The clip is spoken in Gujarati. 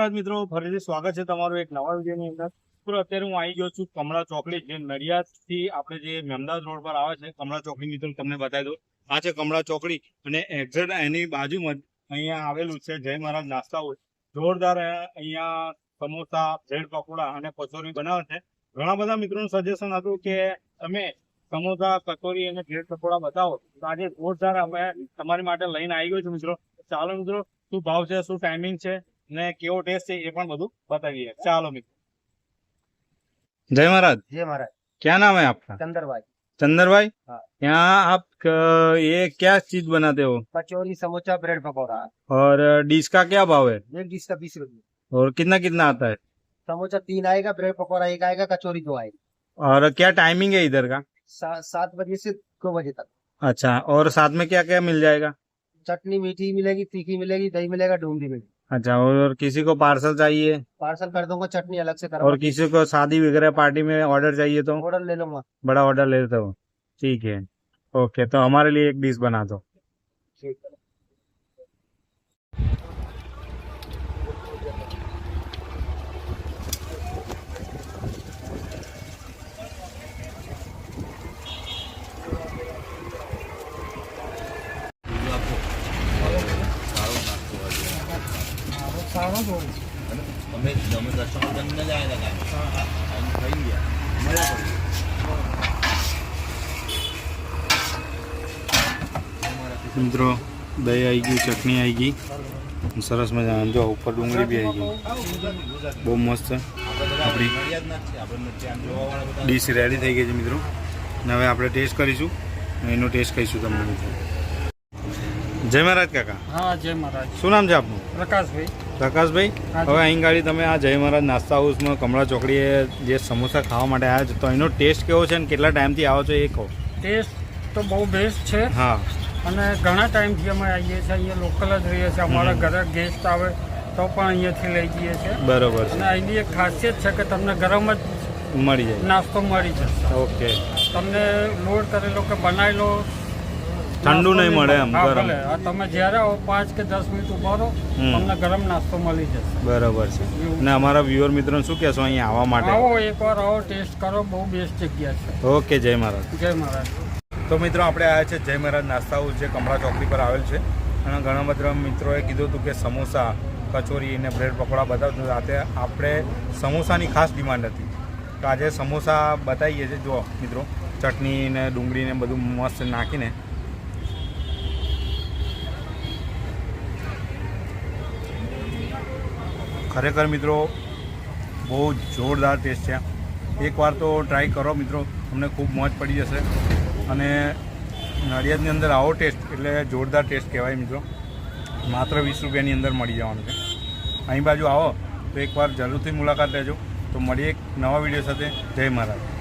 નમસ્કાર મિત્રો, ફરીથી સ્વાગત છે તમારું એક નવા વિડીયોની અંદર. મિત્રો, અત્યારે હું આવી ગયો છું કમળા ચોકડી, જે નડિયાદથી આપણે જે મહેમદાવાદ રોડ પર આવે છે કમળા ચોકડી મિત્રો તમને બતાવી દઉં. આ છે કમળા ચોકડી અને એક્ઝેક્ટ એની બાજુમાં અહીંયા આવેલું છે, જય મહારાજ નાસ્તા હોય. જોરદાર અહીંયા સમોસા, બ્રેડ પકોડા અને કચોરી બનાવે છે. ઘણા બધા મિત્રોનું સજેશન હતું કે તમે સમોસા, કચોરી અને બ્રેડ પકોડા બતાવો. તો આજે જોરદાર અમે તમારી માટે લઈને આવી ગયો છું મિત્રો. ચાલો મિત્રો, શું ભાવ છે, શું ટાઈમિંગ છે? ને કેવો ટેસ્ટ છે એ પણ બધું बताइए ચાલો મિત્રો जय महाराज जय महाराज क्या नाम है आपका चंदर भाई चंदर भाई हाँ। यहाँ आप अ, ये क्या चीज बनाते हो कचौरी समोसा ब्रेड पकौड़ा और डिश का क्या भाव है एक डिश का बीस रुपये और कितना कितना आता है समोसा तीन आएगा ब्रेड पकौड़ा एक आएगा कचौरी दो आएगी और क्या टाइमिंग है इधर का सा, सात बजे से दो बजे तक अच्छा और साथ में क्या क्या मिल जाएगा चटनी मीठी मिलेगी तीखी मिलेगी दही मिलेगा डूंगी मिलेगी अच्छा और किसी को पार्सल चाहिए? पार्सल कर दूँगा चटनी अलग से और किसी को शादी वगैरह पार्टी में ऑर्डर चाहिए तो? ऑर्डर ले लूँगा। बड़ा ऑर्डर ले लेते हो। ठीक है। ओके तो हमारे लिए एक डिश बना दो। ठीक है। મિત્રો દહીં આવી ગયું ચટણી આવી ગઈ. સરસ મજા જો ઉપર ડુંગળી બી આવી ગઈ. બહુ મસ્ત આપણી ડીશ રેડી થઈ ગઈ છે મિત્રો. ને હવે આપણે ટેસ્ટ કરીશું એનો ટેસ્ટ કહીશું તમને. મિત્રો જય મહારાજ કાકા. હા જય મહારાજ. શું નામ છે આપનું? પ્રકાશભાઈ. પ્રકાશભાઈ હવે અહીં ગાડી તમે આ જય મહારાજ નાસ્તા હાઉસમાં કમળા ચોકડીએ જે સમોસા ખાવા માટે આવ્યા છો તો એનો ટેસ્ટ કેવો છે અને કેટલા ટાઈમથી આવો છો એ કહો. ટેસ્ટ તો બહુ બેસ્ટ છે. હા. અને ઘણા ટાઈમથી અમે આવીએ છીએ અહીંયા લોકલ જ રહીએ છીએ. અમારા ઘરે ગેસ્ટ આવે તો પણ અહીંયાથી લઈ જઈએ છીએ. બરોબર અને અહીંની એક ખાસિયત છે કે તમને ગરમ જ મળી જાય. નાસ્તો મળી જશે. ઓકે. તમને લોડ કરેલો કે બનાવેલો ઠંડુ નહીં મળે એમ, ગરમ. તમે જ્યારે આવો પાંચ કે દસ મિનિટ ઊભા રહો. તમને ગરમ નાસ્તો મળી જશે. બરાબર છે. અને અમારા વ્યુઅર મિત્રો શું કહેશો અહીંયા આવવા માટે? આવો એકવાર આવો ટેસ્ટ કરો બહુ બેસ્ટ જગ્યા છે. ઓકે જય મહારાજ. જય મહારાજ. તો મિત્રો આપણે આવ્યા છે જય મહારાજ નાસ્તા હાઉસ જે કમળા ચોકડી પર આવેલ છે. અને ઘણા બધા મિત્રોએ કીધું હતું કે સમોસા કચોરી અને બ્રેડ પકોડા બતાવતું રાતે આપણે સમોસાની ખાસ ડિમાન્ડ હતી. તો આજે સમોસા બતાવીએ છીએ. જો મિત્રો ચટણી ને ડુંગળી ને બધું મસ્ત નાખીને ખરેખર મિત્રો, બહુ જોરદાર ટેસ્ટ છે. એકવાર તો ટ્રાય કરો મિત્રો, તમને ખૂબ મોજ પડી જશે. અને નડિયાદની અંદર આવો ટેસ્ટ, એટલે જોરદાર ટેસ્ટ કહેવાય મિત્રો. માત્ર વીસ રૂપિયાની અંદર મળી જવાનું છે. અહીં બાજુ આવો, તો એકવાર જરૂરથી મુલાકાત લેજો. તો મળીએ એક નવા વીડિયો સાથે. જય મહારાજ.